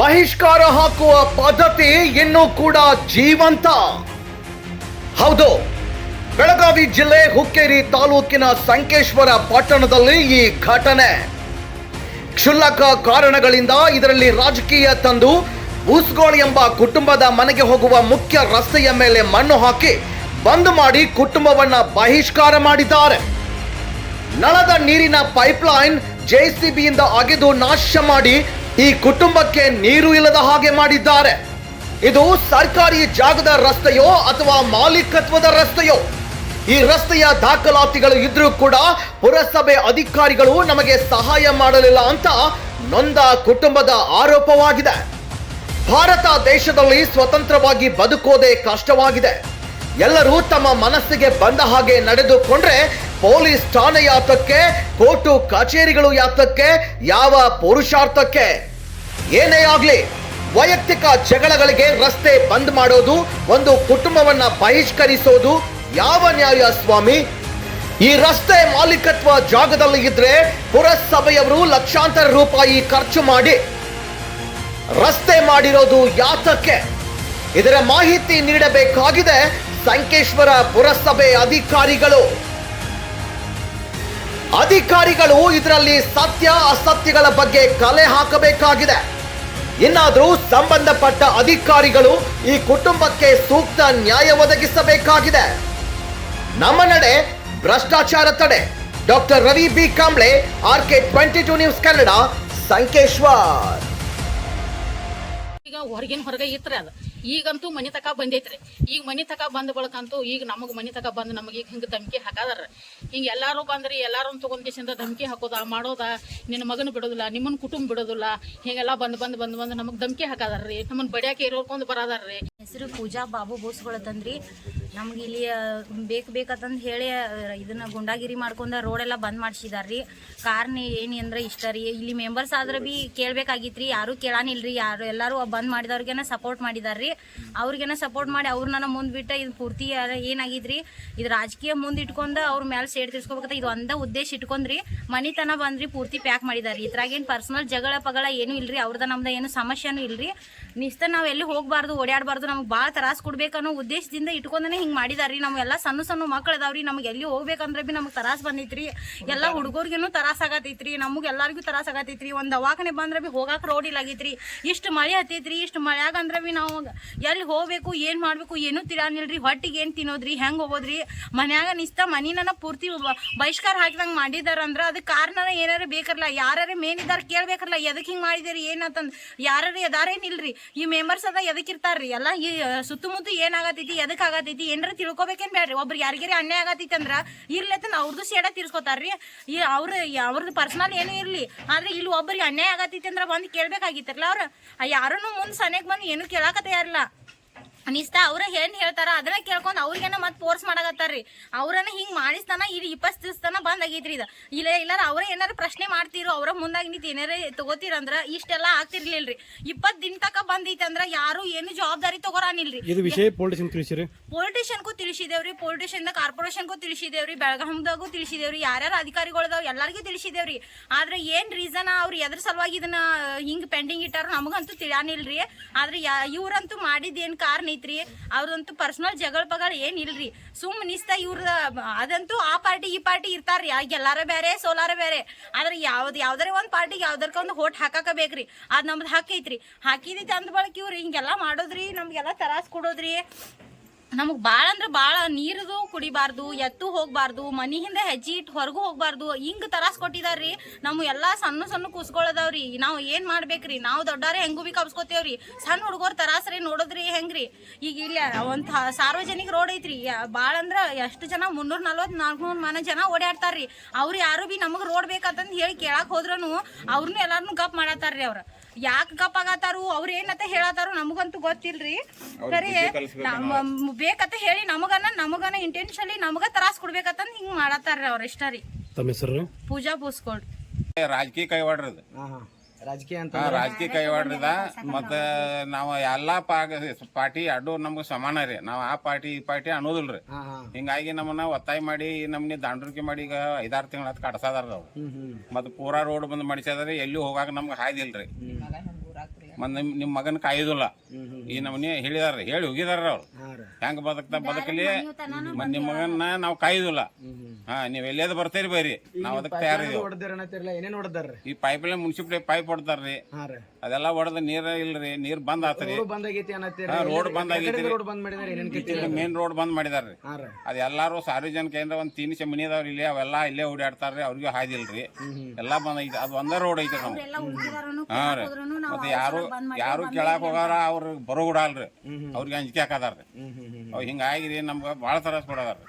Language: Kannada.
ಬಹಿಷ್ಕಾರ ಹಾಕುವ ಪದ್ಧತಿ ಇನ್ನೂ ಕೂಡ ಜೀವಂತ. ಹೌದು, ಬೆಳಗಾವಿ ಜಿಲ್ಲೆ ಹುಕ್ಕೇರಿ ತಾಲೂಕಿನ ಸಂಕೇಶ್ವರ ಪಟ್ಟಣದಲ್ಲಿ ಈ ಘಟನೆ. ಕ್ಷುಲ್ಲಕ ಕಾರಣಗಳಿಂದ ಇದರಲ್ಲಿ ರಾಜಕೀಯ ತಂದು ಉಸ್ಗೋಳ್ ಎಂಬ ಕುಟುಂಬದ ಮನೆಗೆ ಹೋಗುವ ಮುಖ್ಯ ರಸ್ತೆಯ ಮೇಲೆ ಮಣ್ಣು ಹಾಕಿ ಬಂದ್ ಮಾಡಿ ಕುಟುಂಬವನ್ನ ಬಹಿಷ್ಕಾರ ಮಾಡಿದ್ದಾರೆ. ನಳದ ನೀರಿನ ಪೈಪ್ಲೈನ್ ಜೆಸಿಬಿಯಿಂದ ಅಗೆದು ನಾಶ ಮಾಡಿ ಈ ಕುಟುಂಬಕ್ಕೆ ನೀರು ಇಲ್ಲದ ಹಾಗೆ ಮಾಡಿದ್ದಾರೆ. ಇದು ಸರ್ಕಾರಿ ಜಾಗದ ರಸ್ತೆಯೋ ಅಥವಾ ಮಾಲೀಕತ್ವದ ರಸ್ತೆಯೋ? ಈ ರಸ್ತೆಯ ದಾಖಲಾತಿಗಳು ಇದ್ರೂ ಕೂಡ ಪುರಸಭೆ ಅಧಿಕಾರಿಗಳು ನಮಗೆ ಸಹಾಯ ಮಾಡಲಿಲ್ಲ ಅಂತ ನೊಂದ ಕುಟುಂಬದ ಆರೋಪವಾಗಿದೆ. ಭಾರತ ದೇಶದಲ್ಲಿ ಸ್ವತಂತ್ರವಾಗಿ ಬದುಕೋದೇ ಕಷ್ಟವಾಗಿದೆ. ಎಲ್ಲರೂ ತಮ್ಮ ಮನಸ್ಸಿಗೆ ಬಂದ ಹಾಗೆ ನಡೆದುಕೊಂಡ್ರೆ ಪೊಲೀಸ್ ಠಾಣೆ ಯಾತಕ್ಕೆ, ಕೋರ್ಟು ಕಚೇರಿಗಳು ಯಾತಕ್ಕೆ, ಯಾವ ಪುರುಷಾರ್ಥಕ್ಕೆ? ಏನೇ ಆಗ್ಲಿ, ವೈಯಕ್ತಿಕ ಜಗಳಗಳಿಗೆ ರಸ್ತೆ ಬಂದ್ ಮಾಡೋದು, ಒಂದು ಕುಟುಂಬವನ್ನ ಬಹಿಷ್ಕರಿಸೋದು ಯಾವ ನ್ಯಾಯ ಸ್ವಾಮಿ? ಈ ರಸ್ತೆ ಮಾಲೀಕತ್ವ ಜಾಗದಲ್ಲಿ ಇದ್ರೆ ಪುರಸಭೆಯವರು ಲಕ್ಷಾಂತರ ರೂಪಾಯಿ ಖರ್ಚು ಮಾಡಿ ರಸ್ತೆ ಮಾಡಿರೋದು ಯಾತಕ್ಕೆ? ಇದರ ಮಾಹಿತಿ ನೀಡಬೇಕಾಗಿದೆ ಸಂಕೇಶ್ವರ ಪುರಸಭೆ ಅಧಿಕಾರಿಗಳು. ಅಧಿಕಾರಿಗಳು ಇದರಲ್ಲಿ ಸತ್ಯ, ಅಸತ್ಯಗಳ ಬಗ್ಗೆ ಕಲೆ ಹಾಕಬೇಕಾಗಿದೆ. ಇನ್ನಾದರೂ ಸಂಬಂಧಪಟ್ಟ ಅಧಿಕಾರಿಗಳು ಈ ಕುಟುಂಬಕ್ಕೆ ಸೂಕ್ತ ನ್ಯಾಯ ಒದಗಿಸಬೇಕಾಗಿದೆ. ನಮ್ಮ ನಡೆ ಭ್ರಷ್ಟಾಚಾರ ತಡೆ. Doctor Ravi B Kamble R K twenty two news Kannada, Sankeshwar. ಹೊರಗಿನ ಹೊರಗೆ ಇತ್ರಿ ಅದು. ಈಗಂತೂ ಮನಿ ತಕ ಬಂದೈತ್ರಿ. ಈಗ ಮನಿ ತಕ ಬಂದ ಬಳಕಂತೂ ಈಗ ನಮಗೆ ಮನಿ ತಕ ಬಂದು ನಮಗೆ ಈಗ ಹಿಂಗೆ ಧಮಕಿ ಹಾಕದಾರ. ಹಿಂಗೆ ಎಲ್ಲಾರು ಬಂದ್ರಿ ಎಲ್ಲಾರು ತಗೊಂಡ್ ಕೇಸಿಂದ ಧಮಕಿ ಹಾಕೋದ, ಮಾಡೋದ, ನಿನ್ನ ಮಗನ ಬಿಡೋದಿಲ್ಲ ನಿಮ್ಮನ್ನ ಕುಟುಂಬ ಬಿಡೋದಿಲ್ಲ, ಹಿಂಗೆಲ್ಲ ಬಂದು ಬಂದು ಬಂದು ಬಂದು ನಮಗೆ ಧಮಕಿ ಹಾಕದಾರ್ರಿ. ನಮ್ಮನ್ನ ಬಡಿಯಾಕೆ ಇರೋರ್ಕೊಂಡ್ ರೀ ಹೆಸರು ಪೂಜಾ ಬಾಬು ಬೋಸ್ಕೊಳತಂದ್ರಿ ನಮ್ಗೆ ಇಲ್ಲಿ ಬೇಕು ಬೇಕಂತಂದು ಹೇಳಿ ಇದನ್ನ ಗುಂಡಾಗಿರಿ ಮಾಡ್ಕೊಂಡ ರೋಡೆಲ್ಲ ಬಂದ್ ಮಾಡಿಸಿದಾರ್ರಿ. ಕಾರ್ನ ಏನು ಅಂದ್ರೆ ಇಷ್ಟ ರೀ. ಇಲ್ಲಿ ಮೆಂಬರ್ಸ್ ಆದ್ರೆ ಬಿ ರೀ ಯಾರು ಕೇಳಾನಿಲ್ರಿ. ಯಾರು, ಎಲ್ಲರೂ ಬಂದ್ ಮಾಡಿದವ್ರಿಗೆನ ಸಪೋರ್ಟ್ ಮಾಡಿದಾರ್ರಿ. ಅವ್ರಿಗೆನ ಸಪೋರ್ಟ್ ಮಾಡಿ ಅವ್ರನ್ನ ಮುಂದ್ ಬಿಟ್ಟ ಇದು ಪೂರ್ತಿ ಏನಾಗಿದ್ರಿ ಇದು ರಾಜಕೀಯ ಮುಂದ್ ಇಟ್ಕೊಂಡ ಅವ್ರ ಮೇಲೆ ಸೇಡ್ ತಿರ್ಸ್ಕೋಬೇಕಂತ ಇದು ಒಂದ ಉದ್ದೇಶ ಇಟ್ಕೊಂಡ್ರಿ. ಮನಿತನ ಬಂದ್ರಿ, ಪೂರ್ತಿ ಪ್ಯಾಕ್ ಮಾಡಿದಾರ್ರಿ. ಇದ್ರಾಗೇನು ಪರ್ಸನಲ್ ಜಗಳ ಪಗಳ ಏನು ಇಲ್ರಿ. ಅವ್ರದ ನಮ್ದ ಏನು ಸಮಸ್ಯೆನೂ ಇಲ್ರಿ. ನಿಸ್ತ ನಾವು ಎಲ್ಲಿ ಹೋಗ್ಬಾರ್ದು ಓಡಾಡಬಾರ್ದು ನಮ್ಗೆ ಭಾಳ ತ್ರಾಸ ಕೊಡ್ಬೇಕನ್ನೋ ಉದ್ದೇಶದಿಂದ ಇಟ್ಕೊಂಡೇ ಹಿಂಗೆ ಮಾಡಿದಾರ್ರಿ. ನಮ್ಗೆಲ್ಲ ಸಣ್ಣ ಸಣ್ಣ ಮಕ್ಳು ಅದಾವ್ರಿ. ನಮ್ಗೆ ಎಲ್ಲಿ ಹೋಗ್ಬೇಕಂದ್ರೆ ಬಿ ನಮ್ಗೆ ತರಾಸ್ ಬಂದೈತ್ರಿ. ಎಲ್ಲ ಹುಡುಗರ್ಗೇನು ತರಾಸ್ ಆಗತೈತ್ರಿ. ನಮ್ಗೆ ಎಲ್ಲರಿಗೂ ತರಾಸ್ ಆಗತೈತ್ರಿ. ಒಂದು ದವಾಖಾನೆ ಬಂದ್ರೆ ಬಿ ಹೋಗಾಕ ರೋಡ್ ಇಲ್ಲ ಆಗೈತ್ರಿ. ಇಷ್ಟು ಮಳೆ ಹತ್ತೈತ್ರಿ. ಇಷ್ಟು ಮಳೆಯಾಗಂದ್ರೆ ಬಿ ನಾವು ಎಲ್ಲಿ ಹೋಗ್ಬೇಕು, ಏನು ಮಾಡಬೇಕು, ಏನೂ ತಿರಾನಿಲ್ರಿ ಹೊಟ್ಟಿಗೆ ಏನು ತಿನ್ನೋದ್ರಿ, ಹೆಂಗೆ ಹೋಗೋದ್ರಿ. ಮನ್ಯಾಗ ನಿಸ್ತ ಮನಿನ ಪೂರ್ತಿ ಬಹಿಷ್ಕಾರ ಹಾಕಿದಂಗೆ ಮಾಡಿದಾರ ಅಂದ್ರ ಅದಕ್ಕೆ ಕಾರಣ ಏನಾರ ಬೇಕಲ್ಲ ಯಾರು ಮೇನ್ ಇದ್ದಾರೆ ಕೇಳ್ಬೇಕಲ್ಲ ಎದಕ್ಕೆ ಹಿಂಗೆ ಮಾಡಿದಿರಿ? ಏನಂತಂದು ಯಾರು ಅದಾರೇನಿಲ್ರಿ ಈ ಮೆಂಬರ್ಸ್ ಅದ ಎದಕ್ಕೆ ಇರ್ತಾರ್ರಿ? ಎಲ್ಲ ಈ ಸುತ್ತಮುತ್ತ ಏನಾಗತೈತಿ ಎದಕ್ಕೆ ಆಗತೈತಿ? ಏನಾರ ತಿಳ್ಕೊಬೇಕೇನ್ ಬೇಡ್ರಿ ಒಬ್ರು ಯಾರಿಗಾರಿ ಅನ್ಯಾಯ ಆಗತ್ತಿತ್ತಂದ್ರ ಅಂದ್ರ ಇರ್ಲತ್ತಂದ ಅವ್ರದ್ದು ಸೇಡ ತಿರ್ಸ್ಕೊತಾರ್ರಿ. ಈ ಅವ್ರ ಅವ್ರದ್ದು ಪರ್ಸನಲ್ ಏನೂ ಇರ್ಲಿ. ಆದ್ರೆ ಇಲ್ಲಿ ಒಬ್ಬರಿಗೆ ಅನ್ಯಾಯ ಆಗತ್ತಿತ್ತಂದ್ರ ಬಂದು ಕೇಳ್ಬೇಕಾಗಿತ್ತಲ್ಲ ಅವ್ರ. ಯಾರನ್ನು ಮುಂದೆ ಸನೇಕ್ ಬಂದು ಏನು ಕೇಳಾಕ ತಯಾರಿಲ್ಲ ಅನಿಸ್ತಾ ಅವ್ರ ಏನ್ ಹೇಳ್ತಾರ ಅದನ್ನ ಕೇಳ್ಕೊಂಡ್ ಅವ್ರಿಗೇನ ಮತ್ ಫೋರ್ಸ್ ಮಾಡಕತ್ತಾರ್ರಿ. ಅವ್ರನ್ನ ಹಿಂಗ್ ಮಾಡಿಸ್ತಾನ ಇಲ್ಲಿ ಇಪ್ಪತ್ತು ದಿವಸ ತನ ಬಂದ್ ಆಗೈತ್ರಿ ಇದ. ಇಲ್ಲ ಇಲ್ಲಾರ ಅವ್ರ ಏನಾರ ಪ್ರಶ್ನೆ ಮಾಡ್ತಿರೋ ಅವ್ರ ಮುಂದಾಗಿ ನಿಂತ ಏನಾರ ತಗೋತೀರಂದ್ರ ಇಷ್ಟೆಲ್ಲಾ ಆಗ್ತಿರ್ಲಿಲ್ರಿ. ಇಪ್ಪತ್ ದಿನ ತಕ ಬಂದೈತಂದ್ರ ಯಾರು ಏನು ಜವಾಬ್ದಾರಿ ತಗೋರಾನಿಲ್ರಿ. ಇದು ವಿಷಯ ಪೊಲೀಸ್ ತಿಳಿಸಿರಿ. ಪೊಲಿಟಿಷಿಯನ್ಗೂ ತಿಳಿಸಿದೇವ್ರಿ ಪೊಲಿಟಿಷಿಯನ್ ಕಾರ್ಪೊರೇಷನ್ಗೂ ತಿಳಿಸಿದೇವ್ರಿ ಬೆಳಗಾಂದಾಗೂ ತಿಳಿಸಿದೇವ್ರಿ ಯಾರ್ಯಾರು ಅಧಿಕಾರಿಗಳದಾವ್ ಎಲ್ಲರಿಗೂ ತಿಳಿಸಿದೇವ್ರಿ. ಆದ್ರೆ ಏನ್ ರೀಸನ್ ಅವ್ರು ಎದ್ರ ಸಲುವಾಗಿ ಇದನ್ನ ಹಿಂಗ್ ಪೆಂಡಿಂಗ್ ಇಟ್ಟಾರ ನಮಗಂತೂ ತಿಳಿಯಾನಿಲ್ರಿ. ಆದ್ರೆ ಇವ್ರಂತೂ ಮಾಡಿದ ಏನ್ ಕಾರಣ ಐತ್ರಿ. ಅವ್ರದಂತೂ ಪರ್ಸನಲ್ ಜಗಳ ಪಗಳ ಏನ್ ಇಲ್ರಿ. ಸುಮ್ ನಿಸ್ತ ಇವ್ರ, ಅದಂತೂ ಆ ಪಾರ್ಟಿ ಈ ಪಾರ್ಟಿ ಇರ್ತಾರ್ರಿ. ಆಗ ಎಲ್ಲಾರ ಬೇರೆ ಸೋಲಾರ ಬೇರೆ ಆದ್ರೆ ಯಾವ್ದು, ಯಾವ್ದಾರ ಒಂದ್ ಪಾರ್ಟಿಗೆ ಯಾವ್ದಾರ್ಕ ಒಂದು ಹೋಟ್ ಹಾಕಾಕ ಬೇಕ್ರಿ ಅದ್ ನಮ್ದು ಹಾಕೈತ್ರಿ ತಂದ್ ಅಂದ ಬಳಕ ಇವ್ರು ಹಿಂಗೆಲ್ಲ ಮಾಡೋದ್ರಿ, ನಮ್ಗೆಲ್ಲ ತರಾಸ್ ಕೊಡೋದ್ರಿ. ನಮಗ್ ಭಾಳ ಅಂದ್ರೆ ಬಾಳ ನೀರದು ಕುಡಿಬಾರ್ದು, ಎತ್ತು ಹೋಗ್ಬಾರ್ದು, ಮನಿ ಹಿಂದೆ ಹೆಜ್ಜೆ ಇಟ್ಟು ಹೊರಗೂ ಹೋಗ್ಬಾರ್ದು, ಹಿಂಗ್ ತರಾಸ್ ಕೊಟ್ಟಿದಾರ್ರಿ. ನಮ್ಮ ಎಲ್ಲಾ ಸಣ್ಣ ಸಣ್ಣ ಕೂಸ್ಕೊಳ್ಳೋದವ್ರಿ ನಾವ್ ಏನ್ ಮಾಡ್ಬೇಕ್ರಿ? ನಾವು ದೊಡ್ಡಾರೆ ಹೆಂಗೂ ಬಿ ಕಬ್ಸ್ಕೊತೇವ್ರಿ ಸಣ್ಣ ಹುಡುಗರು ತರಾಸ್ರಿ, ನೋಡಿದ್ರಿ ಹೆಂಗ್ರಿ? ಈಗ ಇಲ್ಲ ಒಂದ್ ಸಾರ್ವಜನಿಕ ರೋಡ್ ಐತ್ರಿ. ಭಾಳ ಅಂದ್ರ ಎಷ್ಟು ಜನ, ಮುನ್ನೂರ್ ನಲ್ವತ್ ನಾಲ್ಕುನೂರು ಮನೆ ಜನ ಓಡಾಡ್ತಾರ್ರಿ. ಅವ್ರು ಯಾರು ಬಿ ನಮಗ್ ರೋಡ್ ಬೇಕಂತಂದ್ ಹೇಳಿ ಕೇಳಾಕ್ ಹೋದ್ರನು ಅವ್ರನ್ನೂ ಎಲ್ಲಾರ್ನು ಗಪ್ ಮಾಡತ್ತಾರ್ರಿ ಅವ್ರ. ಯಾಕೆ ಗಪ್ ಆಗತ್ತಾರು? ಅವ್ರ ಏನತ್ತ ಹೇಳತ್ತಾರು ನಮಗಂತೂ ಗೊತ್ತಿಲ್ರಿ. ಸರಿ ನಮ್ಮ ಬೇಕಂತ ಹೇಳಿ ನಮಗನ ನಮಗನ ಇಂಟೆನ್ಷನ್ಲಿ ನಮಗ ತ್ರಾಸ್ ಕೊಡ್ಬೇಕಂತಂದ್ ಹಿಂಗ್ ಮಾಡತ್ತಾರ್ರಿ ಅವ್ರ ಇಷ್ಟ ರೀ. ಪೂಜಾ ಪೂಸ್ಕೊಡ್ರಿ ರಾಜಕೀಯ ಕೈವಾಡ್ರದ ರಾಜಕೀಯ ಅಂತ ರಾಜಕೀಯ ಕೈವಾಡ್ರದ. ಮತ್ತ ನಾವು ಎಲ್ಲಾ ಪಾರ್ಟಿ ಅಡ್ಡು ನಮ್ಗೆ ಸಮಾನ ರೀ. ನಾವ್ ಆ ಪಾರ್ಟಿ ಈ ಪಾರ್ಟಿ ಅನ್ನೋದಿಲ್ರಿ. ಹಿಂಗಾಗಿ ನಮ್ಮನ್ನ ಒತ್ತಾಯ ಮಾಡಿ ನಮ್ನಿ ದಾಂಡ್ರಿಕೆ ಮಾಡಿ ಈಗ ಐದಾರು ತಿಂಗಳ ಹತ್ತು ಕಟ್ಸದಾರ ನಾವು ಮತ್ತ ಪೂರಾ ರೋಡ್ ಬಂದ್ ಮಾಡಿಸದ್ರಿ ಎಲ್ಲಿ ಹೋಗಾಕ ನಮ್ಗೆ ಹಾಯ್ದಿಲ್ರಿ ಮತ್ ನಿಮ್ ನಿಮ್ಮ ಮಗನ್ ಕಾಯುದಿಲ್ಲ. ಈ ನಮ್ಮನೆ ಹೇಳಿದಾರ ಹೇಳಿ ಹೋಗಿದಾರ ಅವ್ರು. ಹೆಂಗ ರೀ. ಬದುಕ್ತಾ ಬದುಕಲಿ ಮತ್ ನಿಮ್ ಮಗನ್ನ ನಾವು ಕಾಯುದಿಲ್ಲ. ಹಾ ನೀವ್ ಎಲ್ಲೇದ್ ಬರ್ತೀರಿ ಬರ್ರಿ ನಾವ್ ಅದಕ್ಕೆ ತಯಾರಿದೀವಿ. ಏನೇನು ಹೊಡೆದಾರ್ರಿ? ಈ ಪೈಪ್ ಲೈನ್ ಮುನ್ಸಿಪಾಲಿಟಿ ಪೈಪ್ ಹೊಡ್ತಾರ್ರಿ ಹಾಂ ರೀ. ಅದೆಲ್ಲ ಹೊಡೆದ ನೀರ ಇಲ್ರಿ ನೀರ್ ಬಂದ್ ಆತ್ರಿ. ರೋಡ್ ಬಂದ್ ಆಗೈತಿ ಅನ್ನತ್ತೀರಿ. ಹಾ, road ಬಂದ್ ಆಗೈತಿ. ರೋಡ್ ಬಂದ್ ಮಾಡಿದಾರೆ ಏನೇನು ಮೇನ್ ರೋಡ್ ಬಂದ್ ಮಾಡಿದಾರ್ರಿ. ಅದೆಲ್ಲಾರು ರೀ. ಸಾರ್ವಜನಿಕ ಎಲ್ಲಾರು ಸಾರ್ವಜನಿಕರಿಂದ ಒಂದ್ ತೀನಿಸ ಮನಿ ಅದಾವ್ರಿ ಇಲ್ಲಿ ಅವೆಲ್ಲ ಇಲ್ಲೇ ಓಡಾಡ್ತಾರ್ರಿ ಅವ್ರಿಗೂ ಹಾದಿಲ್ರಿ ಎಲ್ಲಾ ಬಂದ್ ಐತಿ ಅದ್ ಒಂದೇ ರೋಡ್ ಐತಿ ನಾವು ಹಾ ರೀ. ಮತ್ತೆ ಯಾರು ಯಾರು ಕೇಳಾಕ್ ಹೋಗಾರ ಅವ್ರ ಬರೋಗುಡಲ್ರಿ ಅವ್ರಿಗೆ ಅಂಜಿಕೆ ಹಾಕದಾರ್ರಿ ಅವ್ ಹಿಂಗಾಗಿ ನಮ್ಗ ಬಾಳ ತ್ರಾಸ ಕೊಡದಾರ್ರಿ